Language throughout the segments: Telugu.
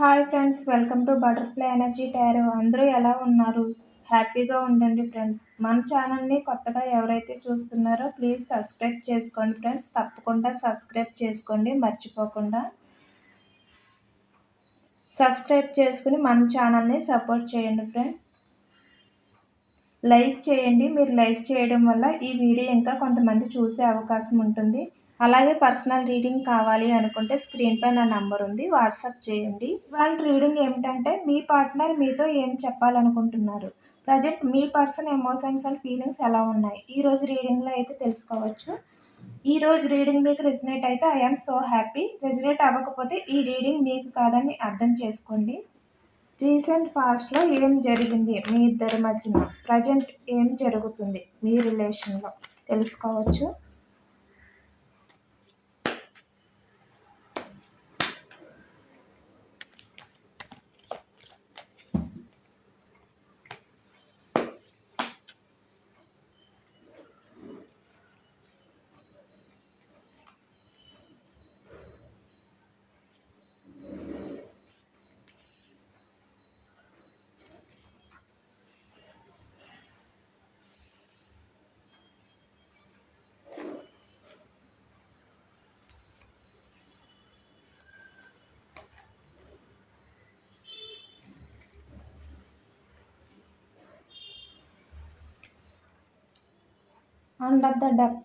Hi friends welcome to butterfly energy tarot అందరూ ఎలా ఉన్నారు? హ్యాపీగా ఉండండి ఫ్రెండ్స్ మన ఛానల్ని కొత్తగా ఎవరైతే చూస్తున్నారో ప్లీజ్ సబ్స్క్రైబ్ చేసుకోండి ఫ్రెండ్స్ తప్పకుండా సబ్స్క్రైబ్ చేసుకోండి మర్చిపోకుండా సబ్స్క్రైబ్ చేసుకుని మన ఛానల్ని సపోర్ట్ చేయండి ఫ్రెండ్స్ లైక్ చేయండి. మీరు లైక్ చేయడం వల్ల ఈ వీడియో ఇంకా కొంతమంది చూసే అవకాశం ఉంటుంది. అలాగే పర్సనల్ రీడింగ్ కావాలి అనుకుంటే స్క్రీన్పై నా నంబర్ ఉంది వాట్సాప్ చేయండి. వాళ్ళ రీడింగ్ ఏమిటంటే మీ పార్ట్నర్ మీతో ఏం చెప్పాలనుకుంటున్నారు? ప్రజెంట్ మీ పర్సన్ ఎమోషన్స్ అండ్ ఫీలింగ్స్ ఎలా ఉన్నాయి? ఈ రోజు రీడింగ్లో అయితే తెలుసుకోవచ్చు. ఈ రోజు రీడింగ్ మీకు రెజినేట్ అయితే ఐఎమ్ సో హ్యాపీ. రెజినేట్ అవ్వకపోతే ఈ రీడింగ్ మీకు కాదని అర్థం చేసుకోండి. రీసెంట్ పాస్ట్లో ఏం జరిగింది మీ ఇద్దరి మధ్యన? ప్రజెంట్ ఏం జరుగుతుంది మీ రిలేషన్లో తెలుసుకోవచ్చు. అండర్ ద డబ్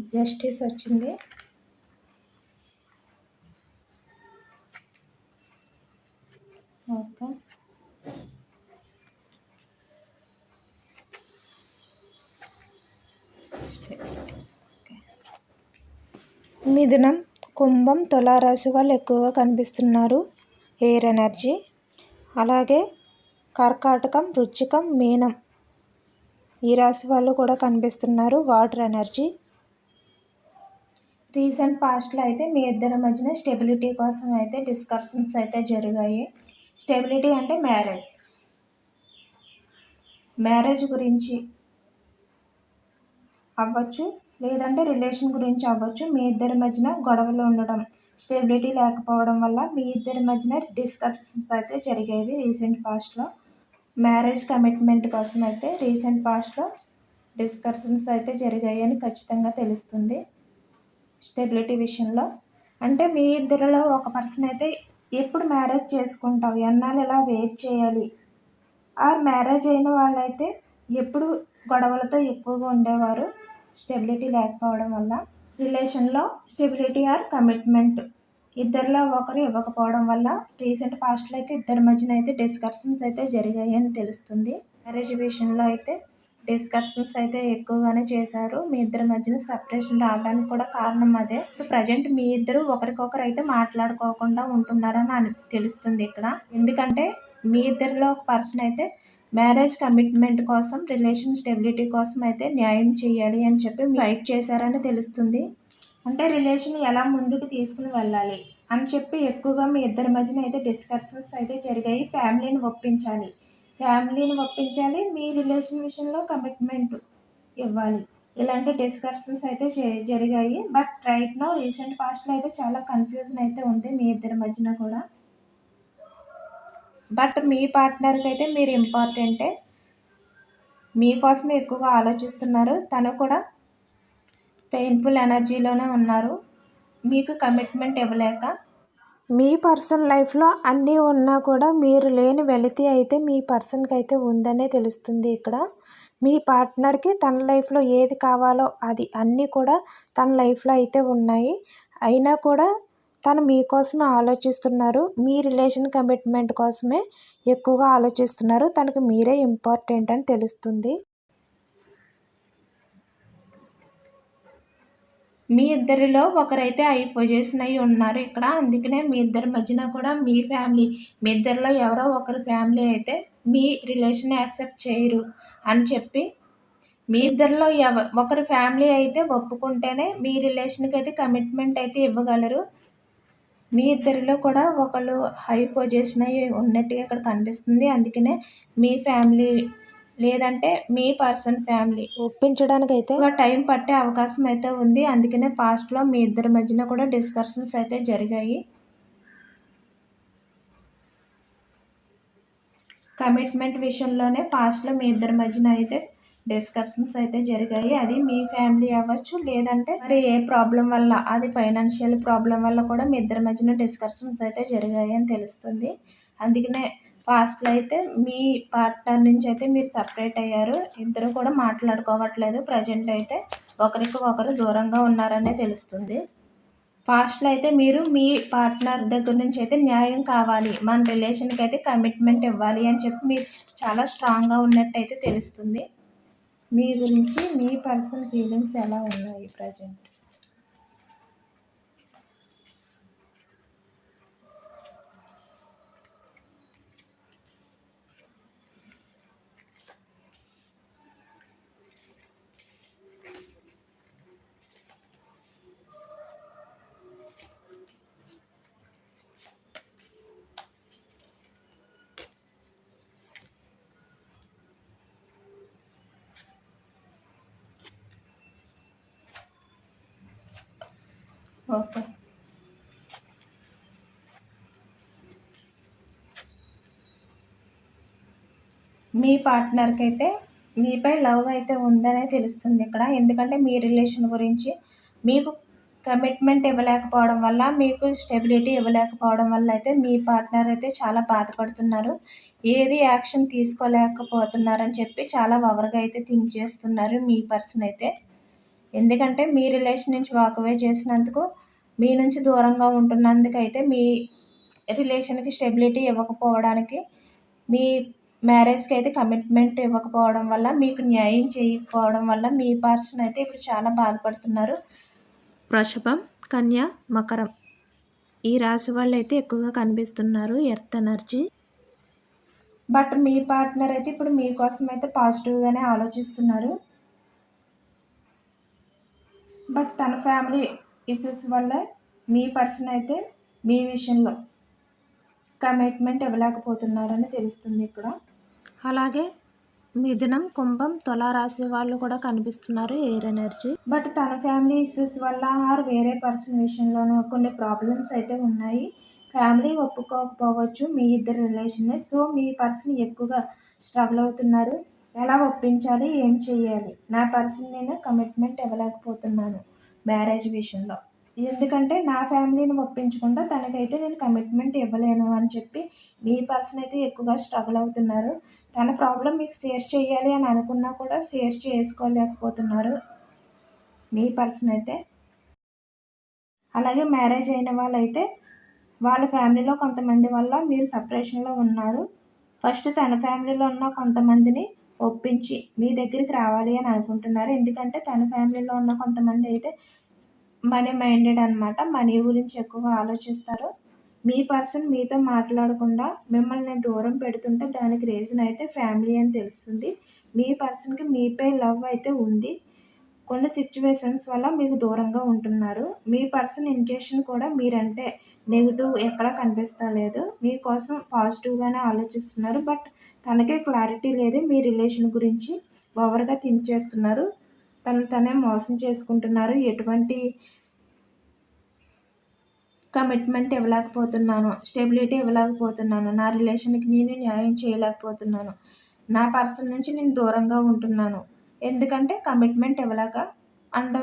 జస్టిస్ వచ్చింది. ఓకే. మిథునం కుంభం తులారాశి వాళ్ళు ఎక్కువగా కనిపిస్తున్నారు. Air energy. అలాగే కర్కాటకం రుచికం మీనం. ఈ రాశి వాళ్ళు కూడా కనిపిస్తున్నారు. Water energy. రీసెంట్ పాస్ట్లో అయితే మీ ఇద్దరి మధ్యన స్టెబిలిటీ కోసం అయితే డిస్కషన్స్ అయితే జరిగాయి. స్టెబిలిటీ అంటే మ్యారేజ్. మ్యారేజ్ గురించి అవ్వచ్చు లేదంటే రిలేషన్ గురించి అవ్వచ్చు మీ ఇద్దరి మధ్యన గొడవలు ఉండడం స్టెబిలిటీ లేకపోవడం వల్ల మీ ఇద్దరి మధ్యన డిస్కషన్స్ అయితే జరిగేవి రీసెంట్ పాస్ట్లో. మ్యారేజ్ కమిట్మెంట్ కోసం అయితే రీసెంట్ పాస్ట్లో డిస్కషన్స్ అయితే జరిగాయని ఖచ్చితంగా తెలుస్తుంది స్టెబిలిటీ విషయంలో. అంటే మీ ఇద్దరిలో ఒక పర్సన్ అయితే ఎప్పుడు మ్యారేజ్ చేసుకుంటావు? ఎన్నాళ్ళు ఎలా వెయిట్ చేయాలి? ఆ మ్యారేజ్ అయిన వాళ్ళైతే ఎప్పుడు గొడవలతో ఎక్కువగా ఉండేవారు? స్టెబిలిటీ లేకపోవడం వల్ల. రిలేషన్లో స్టెబిలిటీ ఆర్ కమిట్మెంట్? ఇద్దరిలో ఒకరు ఇవ్వకపోవడం వల్ల రీసెంట్ పాస్ట్లో అయితే ఇద్దరి మధ్యన అయితే డిస్కషన్స్ అయితే జరిగాయి అని తెలుస్తుంది. మ్యారేజ్ విషయంలో అయితే డిస్కషన్స్ అయితే ఎక్కువగానే చేశారు. మీ ఇద్దరి మధ్యన సపరేషన్ రావడానికి కూడా కారణం అదే. ప్రజెంట్ మీ ఇద్దరు ఒకరికొకరు అయితే మాట్లాడుకోకుండా ఉంటున్నారని అని తెలుస్తుంది ఇక్కడ. ఎందుకంటే మీ ఇద్దరిలో ఒక పర్సన్ అయితే మ్యారేజ్ కమిట్మెంట్ కోసం రిలేషన్ స్టెబిలిటీ కోసం అయితే న్యాయం చేయాలి అని చెప్పి ఫైట్ చేశారని తెలుస్తుంది. అంటే రిలేషన్ ఎలా ముందుకు తీసుకుని వెళ్ళాలి అని చెప్పి ఎక్కువగా మీ ఇద్దరి మధ్యన అయితే డిస్కషన్స్ అయితే జరిగాయి. ఫ్యామిలీని ఒప్పించాలి. ఫ్యామిలీని ఒప్పించాలి. మీ రిలేషన్ విషయంలో కమిట్మెంట్ ఇవ్వాలి. ఇలాంటి డిస్కషన్స్ అయితే జరిగాయి. బట్ రైట్ నో రీసెంట్ పాస్ట్లో అయితే చాలా కన్ఫ్యూజన్ అయితే ఉంది మీ ఇద్దరి మధ్యన కూడా. బట్ మీ పార్ట్నర్కి అయితే మీరు ఇంపార్టెంటే మీకోసమే ఎక్కువగా ఆలోచిస్తున్నారు. తను కూడా పెయిన్ఫుల్ ఎనర్జీలోనే ఉన్నారు. మీకు కమిట్మెంట్ ఇవ్వలేక? మీ పర్సన్ లైఫ్లో అన్నీ ఉన్నా కూడా మీరు లేని వెలితి అయితే మీ పర్సన్కి అయితే ఉందనే తెలుస్తుంది ఇక్కడ. మీ పార్ట్నర్కి తన లైఫ్లో ఏది కావాలో అది అన్నీ కూడా తన లైఫ్లో అయితే ఉన్నాయి. అయినా కూడా తను మీకోసమే ఆలోచిస్తున్నారు. మీ రిలేషన్ కమిట్మెంట్ కోసమే ఎక్కువగా ఆలోచిస్తున్నారు. తనకు మీరే ఇంపార్టెంట్ అని తెలుస్తుంది. మీ ఇద్దరిలో ఒకరైతే ఐ పొజిషన్ అయి ఉన్నారు ఇక్కడ. అందుకనే మీ ఇద్దరి మధ్యన కూడా మీ ఫ్యామిలీ మీ ఇద్దరిలో ఎవరో ఒకరి ఫ్యామిలీ అయితే మీ రిలేషన్ యాక్సెప్ట్ చేయరు అని చెప్పి మీ ఇద్దరిలో ఎవ ఒకరి ఫ్యామిలీ అయితే ఒప్పుకుంటేనే మీ రిలేషన్కి అయితే కమిట్మెంట్ అయితే ఇవ్వగలరు. మీ ఇద్దరిలో కూడా ఒకళ్ళు హై పొజిషన్ అయి ఉన్నట్టుగా ఇక్కడ కనిపిస్తుంది. అందుకనే మీ ఫ్యామిలీ లేదంటే మీ పర్సన్ ఫ్యామిలీ. ఒప్పించడానికి అయితే టైం పట్టే అవకాశం అయితే ఉంది. అందుకనే పాస్ట్లో మీ ఇద్దరి మధ్యన కూడా డిస్కషన్స్ అయితే జరిగాయి. కమిట్మెంట్ విషయంలోనే పాస్ట్లో మీ ఇద్దరి మధ్యన అయితే డిస్కషన్స్ అయితే జరిగాయి. అది మీ ఫ్యామిలీ అవ్వచ్చు లేదంటే మరి ఏ ప్రాబ్లం వల్ల అది ఫైనాన్షియల్ ప్రాబ్లం వల్ల కూడా మీ ఇద్దరి మధ్యన డిస్కషన్స్ అయితే జరిగాయి అని తెలుస్తుంది. అందుకనే పాస్ట్లో అయితే మీ పార్ట్నర్ నుంచి అయితే మీరు సపరేట్ అయ్యారు. ఇద్దరు కూడా మాట్లాడుకోవట్లేదు. ప్రజెంట్ అయితే ఒకరికి ఒకరు దూరంగా ఉన్నారనే తెలుస్తుంది. ఫాస్ట్లో అయితే మీరు మీ పార్ట్నర్ దగ్గర నుంచి అయితే న్యాయం కావాలి. మన రిలేషన్కి అయితే కమిట్మెంట్ ఇవ్వాలి అని చెప్పి మీరు చాలా స్ట్రాంగ్గా ఉన్నట్టయితే తెలుస్తుంది. మీ గురించి మీ పర్సనల్ ఫీలింగ్స్ ఎలా ఉన్నాయి ప్రజెంట్? ఓకే. మీ పార్ట్నర్కి అయితే మీపై లవ్ అయితే ఉందనే తెలుస్తుంది ఇక్కడ. ఎందుకంటే మీ రిలేషన్ గురించి మీకు కమిట్మెంట్ ఇవ్వలేకపోవడం వల్ల మీకు స్టెబిలిటీ ఇవ్వలేకపోవడం వల్ల అయితే మీ పార్ట్నర్ అయితే చాలా బాధపడుతున్నారు. ఏది యాక్షన్ తీసుకోలేకపోతున్నారని చెప్పి చాలా ఓవర్గా అయితే థింక్ చేస్తున్నారు మీ పర్సన్ అయితే. ఎందుకంటే మీ రిలేషన్ నుంచి వాకవే చేసినందుకు మీ నుంచి దూరంగా ఉంటున్నందుకైతే మీ రిలేషన్కి స్టెబిలిటీ ఇవ్వకపోవడానికి మీ మ్యారేజ్కి అయితే కమిట్మెంట్ ఇవ్వకపోవడం వల్ల మీకు న్యాయం చేయకపోవడం వల్ల మీ పర్సన్ అయితే ఇప్పుడు చాలా బాధపడుతున్నారు. వృషభం కన్య మకరం. ఈ రాశి వాళ్ళు అయితే ఎక్కువగా కనిపిస్తున్నారు ఎర్త్ ఎనర్జీ. బట్ మీ పార్ట్నర్ అయితే ఇప్పుడు మీకోసం అయితే పాజిటివ్గానే ఆలోచిస్తున్నారు. బట్ తన ఫ్యామిలీ ఇష్యూస్ వల్ల మీ పర్సన్ అయితే మీ విషయంలో కమిట్మెంట్ ఇవ్వలేకపోతున్నారని తెలుస్తుంది ఇక్కడ. అలాగే మిథునం కుంభం రాశి వాళ్ళు కూడా కనిపిస్తున్నారు ఎయిర్ ఎనర్జీ బట్ తన ఫ్యామిలీ ఇష్యూస్ వల్ల ఆర్ వేరే పర్సన్ విషయంలోనూ కొన్ని ప్రాబ్లమ్స్ అయితే ఉన్నాయి. ఫ్యామిలీ ఒప్పుకోకపోవచ్చు మీ ఇద్దరు రిలేషన్ సో మీ పర్సన్ ఎక్కువగా స్ట్రగుల్ అవుతున్నారు. ఎలా ఒప్పించాలి ఏం చేయాలి నా పర్సన్ నేను కమిట్మెంట్ ఇవ్వలేకపోతున్నాను మ్యారేజ్ విషయంలో. ఎందుకంటే నా ఫ్యామిలీని ఒప్పించకుండా తనకైతే నేను కమిట్మెంట్ ఇవ్వలేను అని చెప్పి మీ పర్సన్ అయితే ఎక్కువగా స్ట్రగుల్ అవుతున్నారు. తన ప్రాబ్లం మీకు షేర్ చేయాలి అని అనుకున్నా కూడా షేర్ చేసుకోలేకపోతున్నారు మీ పర్సన్ అయితే. అలాగే మ్యారేజ్ అయిన వాళ్ళైతే వాళ్ళ ఫ్యామిలీలో కొంతమంది వల్ల మీరు సపరేషన్లో ఉన్నారు. ఫస్ట్ తన ఫ్యామిలీలో ఉన్న కొంతమందిని ఒప్పించి మీ దగ్గరికి రావాలి అని అనుకుంటున్నారు. ఎందుకంటే తన ఫ్యామిలీలో ఉన్న కొంతమంది అయితే మనీ మైండెడ్ అనమాట మనీ గురించి ఎక్కువగా ఆలోచిస్తారు. మీ పర్సన్ మీతో మాట్లాడకుండా మిమ్మల్ని దూరం పెడుతుంటే దానికి రీజన్ అయితే ఫ్యామిలీ అని తెలుస్తుంది. మీ పర్సన్కి మీపై లవ్ అయితే ఉంది. కొన్ని సిచ్యువేషన్స్ వల్ల మీకు దూరంగా ఉంటున్నారు. మీ పర్సన్ ఇంటెన్షన్ కూడా మీరంటే నెగిటివ్ ఎక్కడా కనిపిస్తలేదు. మీకోసం పాజిటివ్గానే ఆలోచిస్తున్నారు. బట్ తనకే క్లారిటీ లేదు మీ రిలేషన్ గురించి ఓవర్గా థింక్ చేస్తున్నారు. తను తనే మోసం చేసుకుంటున్నారు. ఎటువంటి కమిట్మెంట్ ఇవ్వలేకపోతున్నాను. స్టెబిలిటీ ఇవ్వలేకపోతున్నాను. నా రిలేషన్కి నేను న్యాయం చేయలేకపోతున్నాను. నా పర్సన్ నుంచి నేను దూరంగా ఉంటున్నాను. ఎందుకంటే కమిట్మెంట్ ఇవ్వలేక అండ్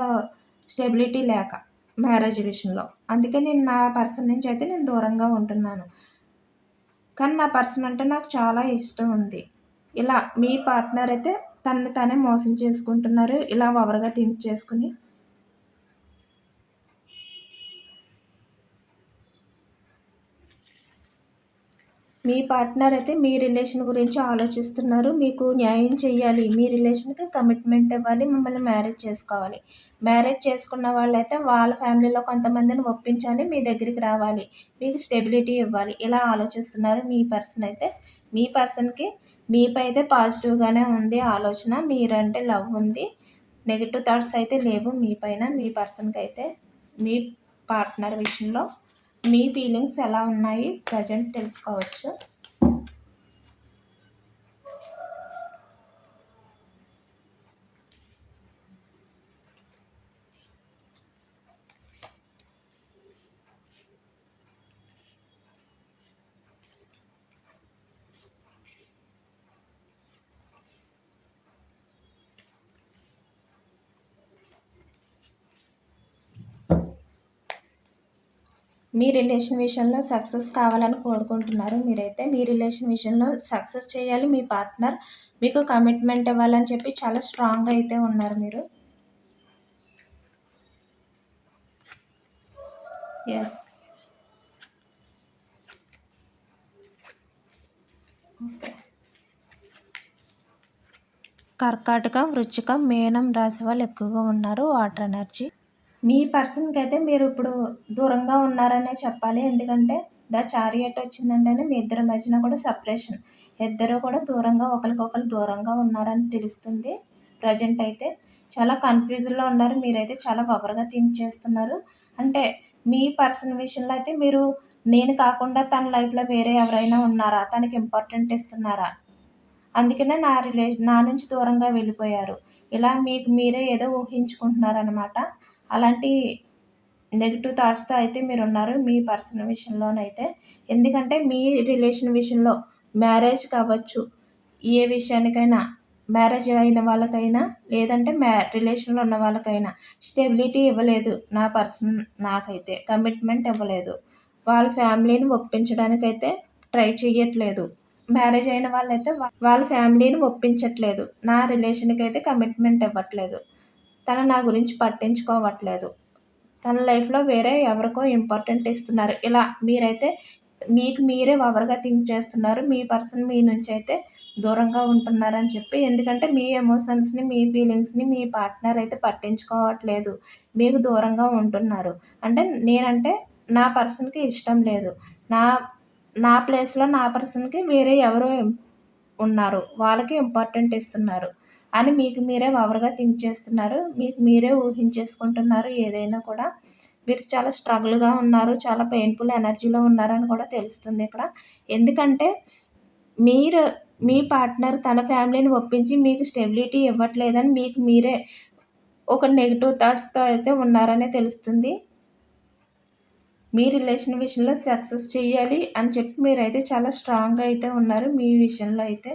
స్టెబిలిటీ లేక మ్యారేజ్ విషయంలో. అందుకే నేను నా పర్సన్ నుంచి అయితే నేను దూరంగా ఉంటున్నాను. కానీ నా పర్సన్ అంటే నాకు చాలా ఇష్టం ఉంది. ఇలా మీ పార్ట్నర్ అయితే తనని తనే మోసం చేసుకుంటున్నారు. ఇలా ఓవర్గా థింక్ చేసుకుని మీ పార్ట్నర్ అయితే మీ రిలేషన్ గురించి ఆలోచిస్తున్నారు. మీకు న్యాయం చేయాలి మీ రిలేషన్కి కమిట్మెంట్ ఇవ్వాలి. మిమ్మల్ని మ్యారేజ్ చేసుకోవాలి. మ్యారేజ్ చేసుకున్న వాళ్ళైతే వాళ్ళ ఫ్యామిలీలో కొంతమందిని ఒప్పించాలి. మీ దగ్గరికి రావాలి. మీకు స్టెబిలిటీ ఇవ్వాలి. ఇలా ఆలోచిస్తున్నారు. మీ పర్సన్ అయితే మీ పర్సన్కి మీపై అయితే పాజిటివ్గానే ఉంది ఆలోచన. మీరంటే లవ్ ఉంది. నెగిటివ్ థాట్స్ అయితే లేవు మీ పైన. మీ పర్సన్కి అయితే మీ పార్ట్నర్ విషయంలో మీ ఫీలింగ్స్ ఎలా ఉన్నాయి? ప్రజెంట్ తెలుసుకోవచ్చు. మీ రిలేషన్ విషయంలో సక్సెస్ కావాలని కోరుకుంటున్నారు. మీరైతే మీ రిలేషన్ విషయంలో సక్సెస్ చేయాలి. మీ పార్ట్నర్ మీకు కమిట్మెంట్ ఇవ్వాలని చెప్పి చాలా స్ట్రాంగ్ అయితే ఉన్నారు మీరు. ఎస్ ఓకే కర్కాటక వృచ్చిక మేనం రాశి వాళ్ళు ఎక్కువగా ఉన్నారు. వాటర్ ఎనర్జీ మీ పర్సన్కి అయితే మీరు ఇప్పుడు దూరంగా ఉన్నారనే చెప్పాలి. ఎందుకంటే ద చారియట్ వచ్చిందంటే మీ ఇద్దరి మధ్యన కూడా సపరేషన్. ఇద్దరు కూడా దూరంగా ఒకరికొకరు దూరంగా ఉన్నారని తెలుస్తుంది. ప్రజెంట్ అయితే చాలా కన్ఫ్యూజన్లో ఉన్నారు. మీరైతే చాలా పవర్గా థింక్ చేస్తున్నారు. అంటే మీ పర్సన్ విషయంలో అయితే మీరు నేను కాకుండా తన లైఫ్లో వేరే ఎవరైనా ఉన్నారా? తనకి ఇంపార్టెంట్ ఇస్తున్నారా? అందుకనే నా రిలేషన్ నా నుంచి దూరంగా వెళ్ళిపోయారు. ఇలా మీకు మీరే ఏదో ఊహించుకుంటున్నారనమాట అలాంటి నెగిటివ్ థాట్స్తో అయితే మీరు ఉన్నారు మీ పర్సనల్ విషయంలోనైతే. ఎందుకంటే మీ రిలేషన్ విషయంలో మ్యారేజ్ కావచ్చు ఏ విషయానికైనా మ్యారేజ్ అయిన వాళ్ళకైనా లేదంటే మ్యా రిలేషన్లో ఉన్న వాళ్ళకైనా స్టెబిలిటీ ఇవ్వలేదు నా పర్సన్ నాకైతే కమిట్మెంట్ ఇవ్వలేదు. వాళ్ళ ఫ్యామిలీని ఒప్పించడానికైతే ట్రై చేయట్లేదు మ్యారేజ్ అయిన వాళ్ళైతే వాళ్ళ ఫ్యామిలీని ఒప్పించట్లేదు. నా రిలేషన్కి అయితే కమిట్మెంట్ ఇవ్వట్లేదు. తను నా గురించి పట్టించుకోవట్లేదు. తన లైఫ్లో వేరే ఎవరికో ఇంపార్టెంట్ ఇస్తున్నారు. ఇలా మీరైతే మీకు మీరే ఓవర్గా థింక్ చేస్తున్నారు. మీ పర్సన్ మీ నుంచి అయితే దూరంగా ఉంటున్నారని చెప్పి ఎందుకంటే మీ ఎమోషన్స్ని మీ ఫీలింగ్స్ని మీ పార్ట్నర్ అయితే పట్టించుకోవట్లేదు. మీకు దూరంగా ఉంటున్నారు. అంటే నేనంటే నా పర్సన్కి ఇష్టం లేదు. నా నా ప్లేస్లో నా పర్సన్కి వేరే ఎవరో ఉన్నారు. వాళ్ళకి ఇంపార్టెంట్ ఇస్తున్నారు. అని మీకు మీరే ఓవర్గా థింక్ చేస్తున్నారు. మీకు మీరే ఊహించేసుకుంటున్నారు ఏదైనా కూడా. మీరు చాలా స్ట్రగుల్గా ఉన్నారు చాలా పెయిన్ఫుల్ ఎనర్జీలో ఉన్నారని కూడా తెలుస్తుంది ఇక్కడ. ఎందుకంటే మీరు మీ పార్ట్నర్ తన ఫ్యామిలీని ఒప్పించి మీకు స్టెబిలిటీ ఇవ్వట్లేదని మీకు మీరే ఒక నెగిటివ్ థాట్స్తో అయితే ఉన్నారనే తెలుస్తుంది. మీ రిలేషన్ విషయంలో సక్సెస్ చేయాలి అని చెప్పి మీరైతే చాలా స్ట్రాంగ్గా అయితే ఉన్నారు మీ విషయంలో అయితే.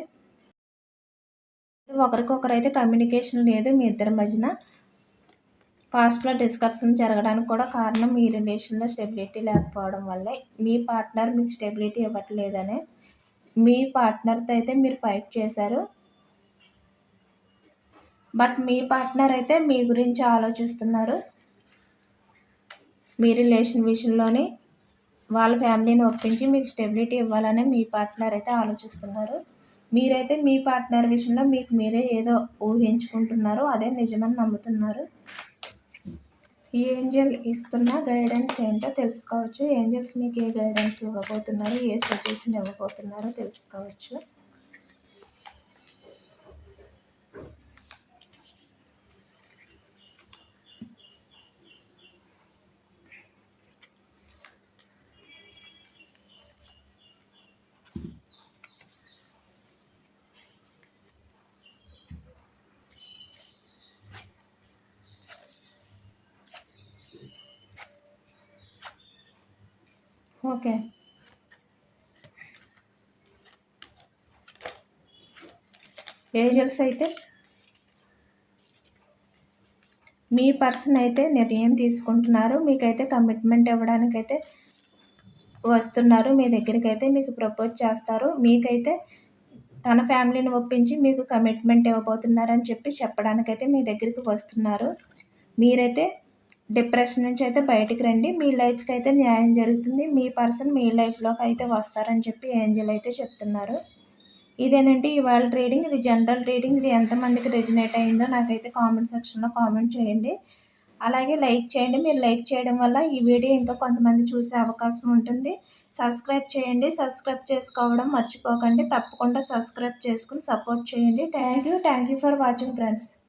ఒకరికొకరు అయితే కమ్యూనికేషన్ లేదు మీ ఇద్దరి మధ్యన. పాస్ట్లో డిస్కషన్ జరగడానికి కూడా కారణం మీ రిలేషన్లో స్టెబిలిటీ లేకపోవడం వల్లే. మీ పార్ట్నర్ మీకు స్టెబిలిటీ ఇవ్వట్లేదనే. మీ పార్ట్నర్తో అయితే మీరు ఫైట్ చేశారు. బట్ మీ పార్ట్నర్ అయితే మీ గురించి ఆలోచిస్తున్నారు. మీ రిలేషన్ విషయంలోని వాళ్ళ ఫ్యామిలీని ఒప్పించి మీకు స్టెబిలిటీ ఇవ్వాలని మీ పార్ట్నర్ అయితే ఆలోచిస్తున్నారు. మీరైతే మీ పార్ట్నర్ విషయంలో మీకు మీరే ఏదో ఊహించుకుంటున్నారో అదే నిజమని నమ్ముతున్నారు. ఏంజల్ ఇస్తున్న గైడెన్స్ ఏంటో తెలుసుకోవచ్చు. ఏంజల్స్ మీకు ఏ గైడెన్స్ ఇవ్వబోతున్నారు ఏ సజెషన్ ఇవ్వబోతున్నారో తెలుసుకోవచ్చు. ఓకే. ఏజెల్స్ అయితే? మీ పర్సన్ అయితే నిర్ణయం తీసుకుంటున్నారు? మీకైతే కమిట్మెంట్ ఇవ్వడానికైతే వస్తున్నారు. మీ దగ్గరికి అయితే మీకు ప్రపోజ్ చేస్తారు. మీకైతే తన ఫ్యామిలీని ఒప్పించి మీకు కమిట్మెంట్ ఇవ్వబోతున్నారని చెప్పి చెప్పడానికైతే మీ దగ్గరికి వస్తున్నారు. మీరైతే డిప్రెషన్ నుంచి అయితే బయటికి రండి. మీ లైఫ్కి అయితే న్యాయం జరుగుతుంది. మీ పర్సన్ మీ లైఫ్లోకి అయితే వస్తారని చెప్పి ఏంజల్ అయితే చెప్తున్నారు. ఇదేనండి ఇవాళ రీడింగ్. ఇది జనరల్ రీడింగ్. ఇది ఎంతమందికి రెజినేట్ అయిందో నాకైతే కామెంట్ సెక్షన్లో కామెంట్ చేయండి. అలాగే లైక్ చేయండి. మీరు లైక్ చేయడం వల్ల ఈ వీడియో ఇంకా కొంతమంది చూసే అవకాశం ఉంటుంది. సబ్స్క్రైబ్ చేయండి. సబ్స్క్రైబ్ చేసుకోవడం మర్చిపోకండి. తప్పకుండా సబ్స్క్రైబ్ చేసుకుని సపోర్ట్ చేయండి. Thank you. Thank you for watching friends.